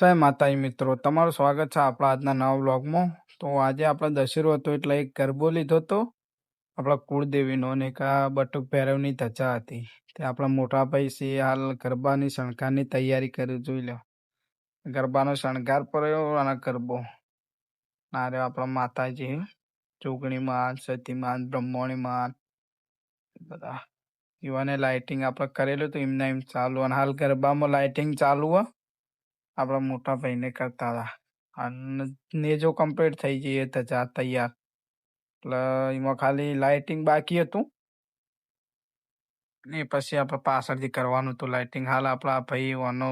જય માતાજી મિત્રો, તમારું સ્વાગત છે આપણા આજના નવા બ્લોગમાં તો આજે આપણે દશેરો હતો એટલે એક ગરબો લીધો હતો. આપણા કુળદેવીનો અને એક આ બટુક ભૈરવની ધજા હતી. તે આપણા મોટા ભાઈ છે, હાલ ગરબાની શણગારની તૈયારી કરી, જોઈ લો. ગરબાનો શણગાર પડ્યો અને ગરબો. ના રહ્યો આપણા માતાજી ચોગણી માન, સતી માન, બ્રહ્મણી માન. બધા. યુવાને લાઇટિંગ આપણે કરેલું તો એમને એમ ચાલુ. અને હાલ ગરબામાં લાઇટિંગ ચાલુ હોય આપણા મોટા ભાઈને કરતા હતા. અને નેજો કમ્પ્લીટ થઈ જઈએ ધજા તૈયાર. એટલે એમાં ખાલી લાઇટિંગ બાકી હતું. ને પછી આપણે પાછળથી કરવાનું હતું લાઇટિંગ હાલ આપણા ભાઈ વાનો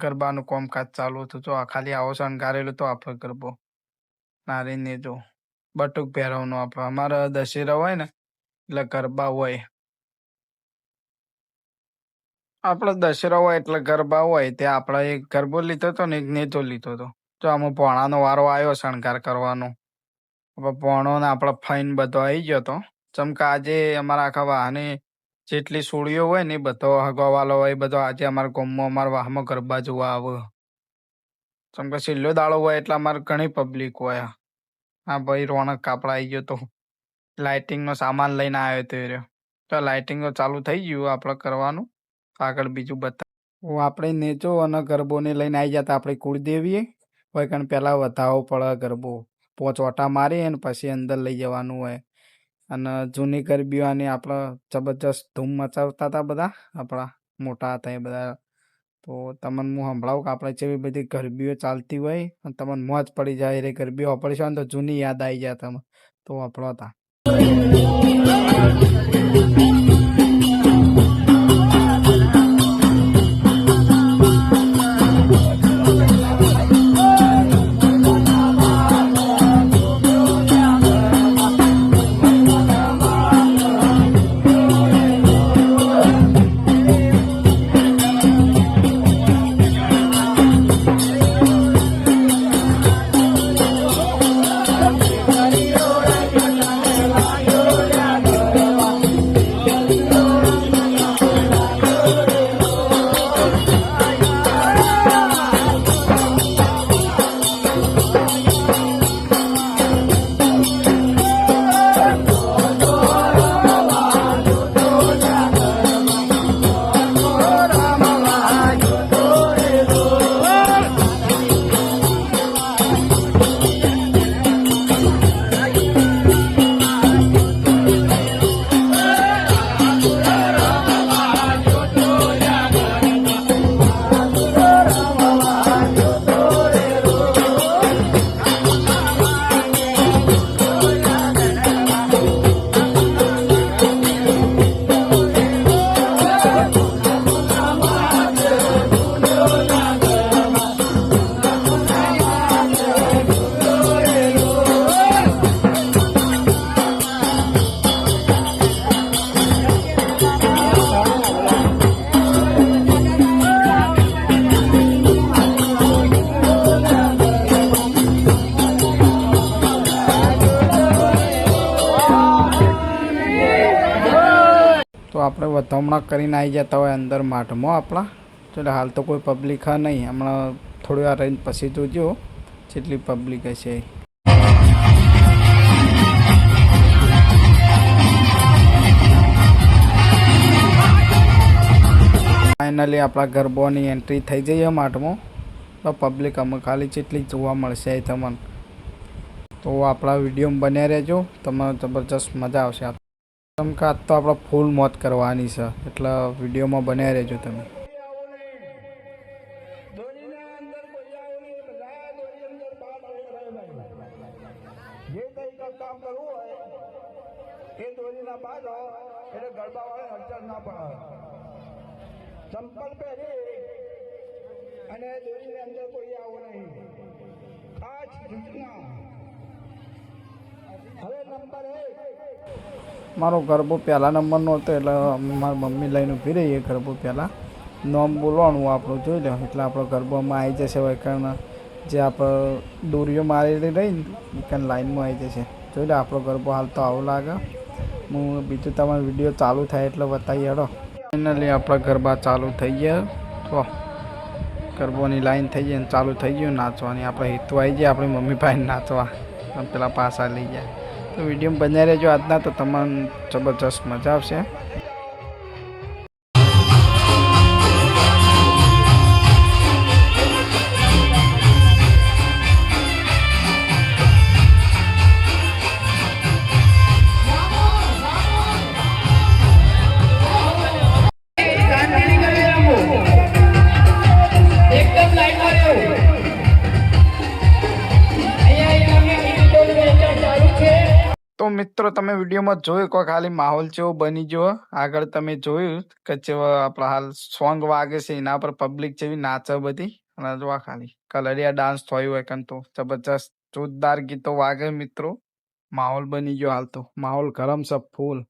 ગરબાનું કામકાજ ચાલુ હતું. તો ખાલી આવો શણગારેલું તો આપણે ગરબો. નારી નેજો બટુક પહેરવાનો આપણે. અમારે દશેરા હોય ને, એટલે ગરબા હોય. આપણે દશેરા હોય એટલે ગરબા હોય તે આપણે એક ગરબો લીધો હતો ને એક નેતો લીધો હતો. જો આમાં પોણાનો વારો આવ્યો શણગાર કરવાનો. હવે પોણો ને આપણો ફાઈન બધો આવી ગયો હતો ચમકા આજે અમારા આખા વાહને જેટલી સોળીઓ હોય ને એ બધો હગવાવાલો હોય બધો આજે અમારા ગામમાં, અમારા વાહમાં ગરબા જોવા આવે. કે છેલ્લો દાડો હોય એટલે અમારે ઘણી પબ્લિક હોય. હા ભાઈ રોણક કાપડા આવી ગયો તો. લાઇટિંગનો સામાન લઈને આવ્યો તો એ રહ્યો. તો લાઇટિંગ ચાલુ થઈ ગયું, આપણે કરવાનું. આગળ બીજું બતા આપણે નેચો અને ગરબોને લઈને આવી જતા આપણે કુળદેવીએ. હોય કારણ પહેલાં વધાવો પડે ગરબો. પોચ મારી અને પછી અંદર લઈ જવાનું હોય. અને જૂની ગરબીઓની આપણે જબરજસ્ત ધૂમ મચાવતા હતા બધા, આપણા મોટા હતા એ બધા. તો તમને હું સંભળાવું કે આપણે જેવી બધી ગરબીઓ ચાલતી હોય, અને તમને મોજ પડી જાય એ ગરબીઓ વાપરીશું ને તો જૂની યાદ આવી જાય તમે તો વાપરો હતા આપણે વધામણા કરીને આવી જતા હોય અંદર માઠમાં આપણા. એટલે હાલ તો કોઈ પબ્લિક હા નહીં. હમણાં થોડી વાર રહીને પછી જોજો જેટલી પબ્લિક હશે. ફાઇનલી આપણા ગરબોની એન્ટ્રી થઈ જઈએ માઠમાં. તો પબ્લિક અમે ખાલી જેટલી જોવા મળશે તમને. તો આપણા વિડીયોમાં બન્યા રહેજો. તમને જબરજસ્ત મજા આવશે. ચમકા તો આપણે ફૂલ મોત કરવાની છે. એટલે વિડીયોમાં બન્યા રહેજો તમે. ચંપલ પહેરી અને દોરીની અંદર કોઈ આવો નહીં ખાસ સૂચના હવે નંબર એક મારો ગરબો પહેલા નંબરનો હતો એટલે મારી મમ્મી લઈને ઊભી રહીએ ગરબો પહેલાં. નોમ બોલવાનું આપણું જોઈ લો એટલે આપણો ગરબામાં આવી જશે વૈકણ જે આપણે દોરીઓ મારેલી રહીને એ લાઈનમાં આવી જશે. જોઈ લો આપણો ગરબો હાલ તો આવો લાગે. હું બીજું તમારો વીડિયો ચાલુ થાય એટલે બતાવી હેડો. ફાઇનલી આપણા ગરબા ચાલુ થઈ ગયા. તો ગરબોની લાઈન થઈ ને ચાલુ થઈ ગયું, નાચવાની આપણે હેતુ આવી જાય આપણી મમ્મી પાસે નાચવા. પેલા પાસા લઈ જાય તો વીડિયો બનાવી રહેજો આજના તો તમને જબરજસ્ત મજા આવશે. તો મિત્રો, તમે વિડીયોમાં જોયું કે ખાલી માહોલ જેવો બની ગયો આગળ તમે જોયું કે જેવો આપણા હાલ સોંગ વાગે છે, એના પર પબ્લિક જેવી નાચે બધી. અને જોવા ખાલી કલરિયા ડાન્સ થયું હોય કંતો જબરજસ્ત, જોરદાર ગીતો વાગે મિત્રો. માહોલ બની ગયો હાલ તો. માહોલ ગરમ છે ફૂલ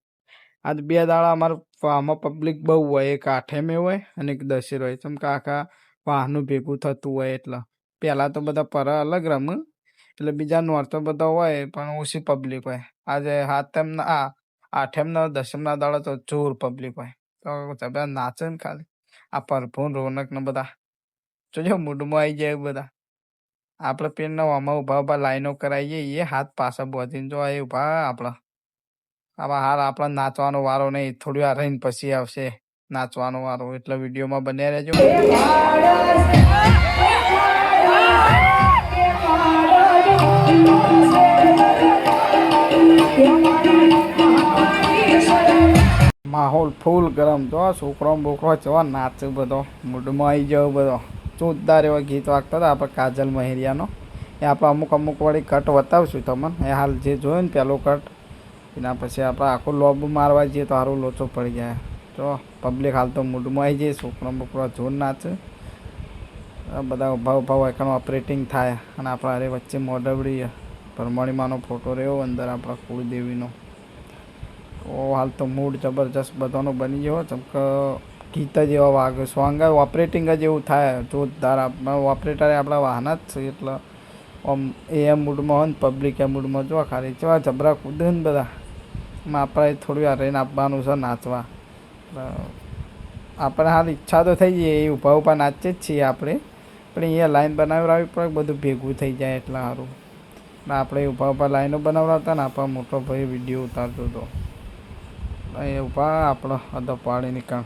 આજ બે દાડા અમારે આમાં પબ્લિક બહુ હોય, એક આઠેમે હોય અને એક દશેર હોય. ચમ કે આખા વાહનું ભેગું થતું હોય એટલે. પહેલાં તો બધા પર અલગ રમ એટલે બીજા નોર્થ બધા હોય, પણ ઓછી પબ્લિક હોય. આજે હાથમના આ આઠમના દસમના દાડે તો જોર પબ્લિક હોય. તો બધા નાચે ને ખાલી. આ પરભુન રોનક ને બધા. જોજો, મૂડમાં આવી જાય બધા. આપણે પેનના આમાં ઊભા ઊભા લાઈનો કરાવીએ એ હાથ પાછા બોધીને જો એ ઊભા આપણા. આવા હાલ આપણા નાચવાનો વારો નહીં, થોડી વાર રહીને પછી આવશે. નાચવાનો વારો, એટલે વિડીયોમાં બન્યા રહેજો. માહોલ ફૂલ ગરમ જો છોકરો બોકરો જવા નાચે બધો, મૂડમાં આવી જાવ બધો. જોરદાર એવા ગીત વાગતા હતા આપણે કાજલ મહેરિયાનો. એ આપણે અમુક અમુક વાળી કટ બતાવશું તમને. એ હાલ જે જોયું ને પહેલો કટ એના પછી આપણે આખો લોબ મારવા જઈએ તો સારું લોચો પડી જાય. જો પબ્લિક હાલ તો મૂડમાં આવી જાય, છોકરો બોકરો જોર નાચે. બધા ઊભા ઊભા કારણ ઓપરેટિંગ થાય. અને આપણા અરે વચ્ચે મોઢવડી, ભરમણીમાંનો ફોટો રહ્યો અંદર આપણા કુળદેવીનો. તો હાલ તો મૂડ જબરજસ્ત બધાનો બની ગયો ચમક ગીત જ એવા વાગે સોંગ ઓપરેટિંગ જ એવું થાય, જોરદાર. ઓપરેટર આપણા વાહન જ છે, એટલે આમ એ એમ મૂડમાં હોય ને પબ્લિક એ મૂડમાં જો, ખાલી જેવા જબરા કૂદે ને બધા. એમાં આપણે થોડી રહીને આપવાનું છે, નાચવા. આપણે હાલ ઈચ્છા તો થઈ જાય એ ઊભા ઊભા નાચીએ જ છીએ આપણે. પણ અહીંયા લાઈન બનાવડાવી પડે, બધું ભેગું થઈ જાય એટલા સારું. આપણે ઊભા ઊભા લાઈનો બનાવડાવતા ને, આપણા મોટો ભાઈ વીડિયો ઉતારતો હતો એ ઊભા આપણો અધો પાડી નીકળ.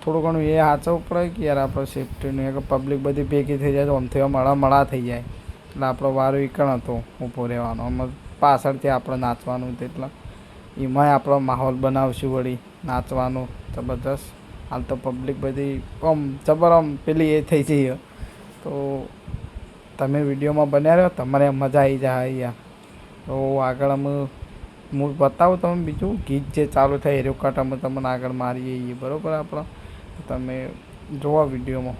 થોડું ઘણું એ સાચવવું પડે કે યાર આપણે સેફટીનું કે પબ્લિક બધી ભેગી થઈ જાય તો આમથી મળા મળા થઈ જાય. એટલે આપણો વારો ઈકણ હતો, ઊભો રહેવાનો. આમાં પાછળથી આપણે નાચવાનું એટલે એમાંય આપણો માહોલ બનાવશું વળી, નાચવાનું જબરદસ્ત હાલ તો પબ્લિક બધી આમ જબર આમ પેલી એ થઈ જઈએ તો તમે વિડીયોમાં બન્યા રહ્યો તમારે મજા આવી જાય યાર. તો આગળ અમે હું બતાવું તમે બીજું ગીત જે ચાલુ થાય એ કટ અમે તમને આગળ મારીએ એ બરાબર? આપણો તમે જોવા વિડીયોમાં.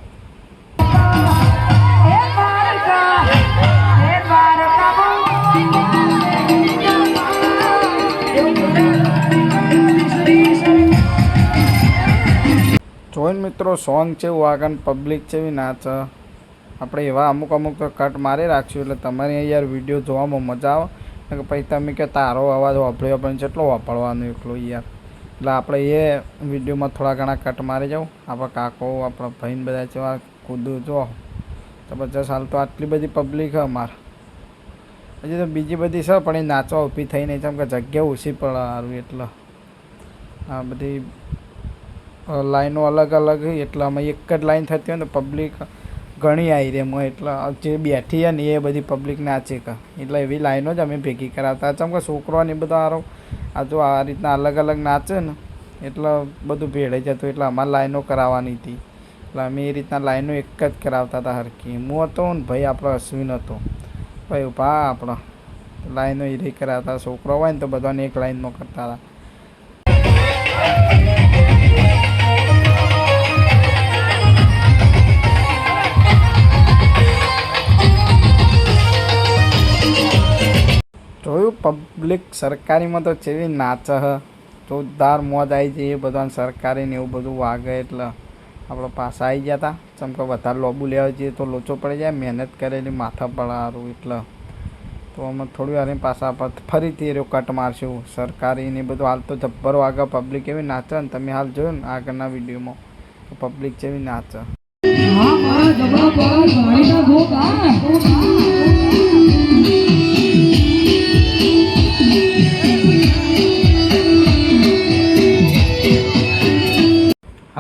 જોઈને મિત્રો સોંગ છે એવું આગળ પબ્લિક છે એવી નાચ. આપણે એવા અમુક અમુક તો કટ મારી રાખશું એટલે તમારે યાર વીડિયો જોવામાં મજા આવે. પછી તમે કે તારો અવાજ વાપર્યો, પણ કેટલો વાપરવાનો એટલો યાર. એટલે આપણે એ વિડીયોમાં થોડા ઘણા કટ મારી જાઉં. આપણા કાકો, આપણા ભાઈને બધા જેવા કૂદું જો. જબરજસ્ત હાલ તો આટલી બધી પબ્લિક છે અમારે. હજી તો બીજી બધી છે, પણ એ નાચવા ઊભી થઈ નહીં. જેમ કે જગ્યા ઓછી પડે સારું એટલે. આ બધી લાઈનો અલગ અલગ હોય એટલે અમે એક જ લાઈન થતી હોય ને પબ્લિક ઘણી આવી રહી એમાં એટલે જે બેઠી છે ને એ બધી પબ્લિક નાચે કા. એટલે એવી લાઈનો જ અમે ભેગી કરાવતા ચમ કે છોકરો ને બધા હારો. આ જો આ રીતના અલગ અલગ નાચે ને, એટલે બધું ભેળે જતું. એટલે અમારે લાઈનો કરાવવાની હતી. એટલે અમે એ રીતના લાઈનો એક જ કરાવતા હતા હરકી હું હતો ને ભાઈ આપણો અશ્વિન હતો. ભાઈ ઊભા આપણો. લાઈનો એ રહી કરાવતા. છોકરો હોય ને તો બધાને એક લાઈનમાં કરતા હતા. પબ્લિક સરકારીમાં તો જેવી નાચે હ જોરદાર મોજ આવી જાય એ બધાને સરકારી ને એવું બધું વાગે એટલે આપણે પાછા આવી ગયા હતા ચમકે વધારે લોબુ લેવા જઈએ તો લોચો પડી જાય, મહેનત કરેલી માથા પડારું એટલે. તો અમે થોડી વાર પાછા આપણે ફરીથી એ કટ મારશું. સરકારી ને બધું હાલ તો જબ્બર વાગે પબ્લિક એવી નાચે ને તમે હાલ જોયું ને આગળના વિડીયોમાં. પબ્લિક જેવી નાચે. હા પર મારીના ભોગા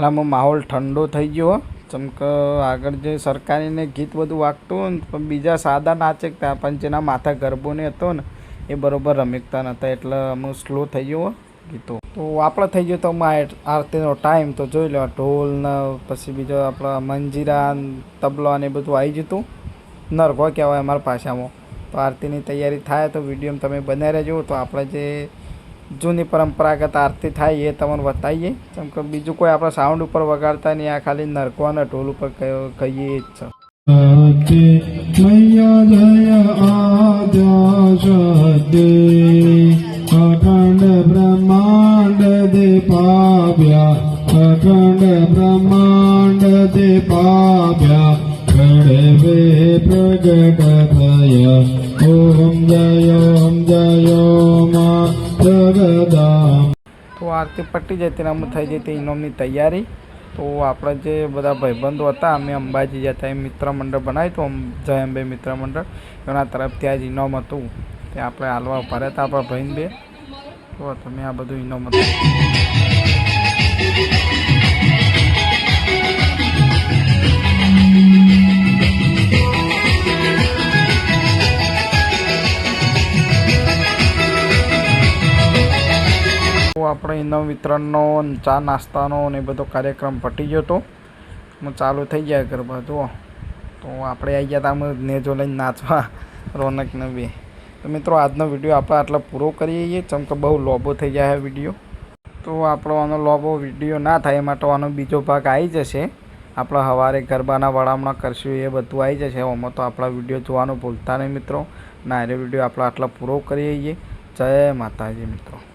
હાલમાં માહોલ ઠંડો થઈ ગયો. ચમકે આગળ જે સરકારીને ગીત બધું વાગતું ને, પણ બીજા સાદા નાચકતા પણ જેના માથા ગરબો ને હતો ને, એ બરાબર રમીકતા નહોતા એટલે અમુક સ્લો થઈ ગયો ગીતો. તો આપણે થઈ ગયો તો આરતીનો ટાઈમ તો જોઈ લો ઢોલ ને પછી બીજો આપણા મંજીરા તબલા ને બધું આવી જતું નરગો કહેવાય અમારા ભાષામાં. તો આરતીની તૈયારી થાય તો વીડિયો તમે બનાવી રહેજો. તો આપણે જે જૂની પરંપરાગત આરતી થાય એ તમને બતાવીએ. કેમ કે બીજું કોઈ આપણા સાઉન્ડ ઉપર વગાડતા નહીં, આ ખાલી નરકવાના ઢોલ ઉપર કહીએ જ છે. મૈયા અખંડ બ્રહ્માંડ દે પાવ્યા, અખંડ બ્રહ્માંડ દે પાવ્યા ઘડવે પ્રગટ થયા. ઓમ જય ઓમ જય મા તો આરતી પટી જાય, તેના અમુક થઈ જાય, તે તૈયારી. તો આપણે જે બધા ભાઈબંધો હતા, અમે અંબાજી જતા એ મિત્ર મંડળ બનાવ્યું હતું જય અંબે મિત્ર મંડળ એના તરફથી આજ ઇનામ હતું. તે આપણે હાલવા ઊભા રહ્યા હતા, આપણા ભાઈને બે. તો તમે આ બધું ઇનામ હતું. વિતરણનો ચા નાસ્તાનો ને બધો કાર્યક્રમ પટી ગયો હતો ચાલુ થઈ ગયા ગરબા, જુઓ. તો આપણે આવી ગયા હતા અમે નેજો લઈને નાચવા રોનકને નવી તો મિત્રો, આજનો વીડિયો આપણે આટલો પૂરો કરીએ છીએ. ચમ કે બહુ લોબો થઈ જાય છે વીડિયો. તો આપણો આનો લોબો વીડિયો ના થાય એ માટે આનો બીજો ભાગ આવી જશે. આપણે સવારે ગરબાના વડામણા કરશું એ બધું આવી જશે. આમાં તો આપણા વીડિયો જોવાનું ભૂલતા નહીં મિત્રો. ના એ વીડિયો આપણે આટલા પૂરો કરીએ છીએ. જય માતાજી મિત્રો.